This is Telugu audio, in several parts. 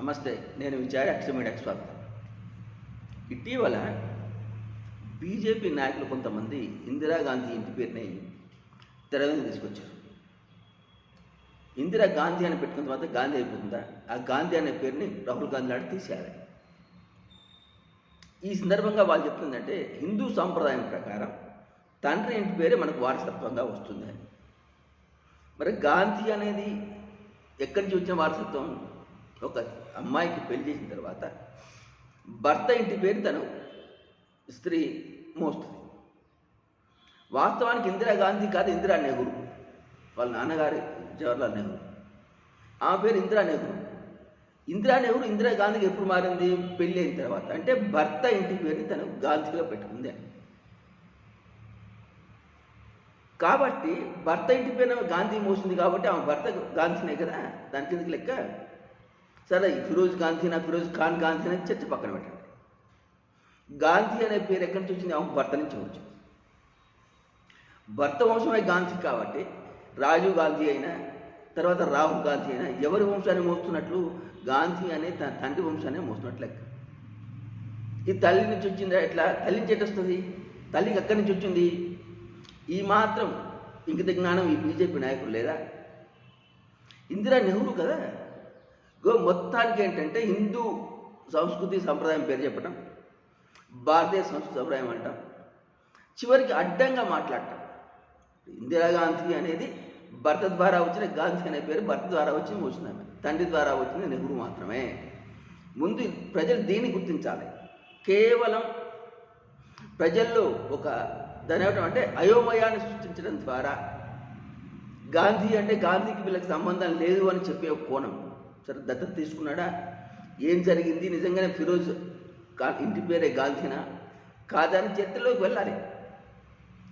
నమస్తే నేను విచారి అక్షమీడియాకి స్వాగతం. ఇటీవల బీజేపీ నాయకులు కొంతమంది ఇందిరాగాంధీ ఇంటి పేరుని తెర మీద తీసుకొచ్చారు. ఇందిరా గాంధీ అని పెట్టుకున్న తర్వాత గాంధీ అయిపోతుందా? ఆ గాంధీ అనే పేరుని రాహుల్ గాంధీ నాడు తీసేయాలి. ఈ సందర్భంగా వాళ్ళు చెప్తుందంటే హిందూ సాంప్రదాయం ప్రకారం తండ్రి ఇంటి పేరే మనకు వారసత్వంగా వస్తుంది. అని మరి గాంధీ అనేది ఎక్కడి నుంచి వచ్చిన వారసత్వం? ఒక అమ్మాయికి పెళ్ళి చేసిన తర్వాత భర్త ఇంటి పేరు తను స్త్రీ మోస్తుంది. వాస్తవానికి ఇందిరాగాంధీ కాదు ఇందిరా నెహ్రూ. వాళ్ళ నాన్నగారి జవహర్లాల్ నెహ్రూ. ఆమె పేరు ఇందిరా నెహ్రూ. ఇందిరా నెహ్రూ ఇందిరా గాంధీకి ఎప్పుడు మారింది? పెళ్ళి అయిన తర్వాత. అంటే భర్త ఇంటి పేరుని తను గాంధీగా పెట్టుకుంది. అని కాబట్టి భర్త ఇంటి పేరున గాంధీ మోసింది కాబట్టి ఆమె భర్త గాంధీనే కదా? దాని కిందకి లెక్క? సరే ఫిరోజ్ ఫిరోజ్ గాంధీనా ఫిరోజ్ ఖాన్ గాంధీ అనేది చర్చ పక్కన పెట్టండి. గాంధీ అనే పేరు ఎక్కడి నుంచి వచ్చింది? ఆమె భర్త నుంచి వచ్చింది. భర్త వంశమే గాంధీ కాబట్టి రాజీవ్ గాంధీ అయినా తర్వాత రాహుల్ గాంధీ అయినా ఎవరి వంశాన్ని మోస్తున్నట్లు గాంధీ అనే తన తండ్రి వంశాన్ని మోస్తున్నట్లు లెక్క. ఈ తల్లి నుంచి వచ్చిందా? ఎట్లా? తల్లి నుంచి వస్తుంది తల్లికి ఎక్కడి నుంచి వచ్చింది? ఈ మాత్రం ఇంకిత జ్ఞానం ఈ బీజేపీ నాయకులు లేదా? ఇందిరా నెహ్రూ కదా? మొత్తానికి ఏంటంటే హిందూ సంస్కృతి సంప్రదాయం పేరు చెప్పడం భారతీయ సంస్కృతి సంప్రదాయం అంటాం. చివరికి అడ్డంగా మాట్లాడటం. ఇందిరాగాంధీ అనేది భర్త ద్వారా వచ్చిన గాంధీ అనే పేరు భర్త ద్వారా వచ్చి వచ్చినామే తండ్రి ద్వారా వచ్చింది నెహ్రూ మాత్రమే. ముందు ప్రజలు దీన్ని గుర్తించాలి. కేవలం ప్రజల్లో ఒక దాని ఏమిటం అంటే అయోమయాన్ని సృష్టించడం ద్వారా. గాంధీ అంటే గాంధీకి వీళ్ళకి సంబంధం లేదు అని చెప్పే ఒక కోణం. సరే దత్తత తీసుకున్నాడా? ఏం జరిగింది? నిజంగానే ఫిరోజ్ కా ఇంటి పేరే గాంధీనా? కాదని చరిత్రలోకి వెళ్ళాలి.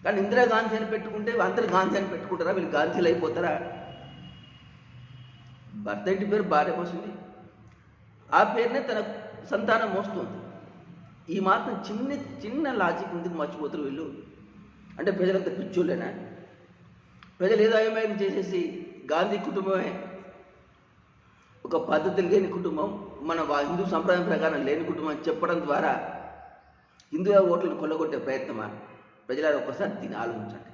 కానీ ఇందిరాగాంధీ అని పెట్టుకుంటే అందరు గాంధీ అని పెట్టుకుంటారా? వీళ్ళు గాంధీలు అయిపోతారా? భర్త ఇంటి పేరు భార్య మోసింది ఆ పేరునే తన సంతానం మోస్తుంది. ఈ మాత్రం చిన్న చిన్న లాజిక్ ఎందుకు మర్చిపోతారు వీళ్ళు? అంటే ప్రజలంతా పిచ్చోళ్ళేనా? ప్రజలు ఏదో అయోమయం చేసేసి గాంధీ కుటుంబమే ఒక పద్ధతి లేని కుటుంబం మన హిందూ సంప్రదాయం ప్రకారం లేని కుటుంబం అని చెప్పడం ద్వారా హిందువుల ఓట్లను కొల్లగొట్టే ప్రయత్నమా? ప్రజల ఒక్కసారి దీన్ని ఆలోచించండి.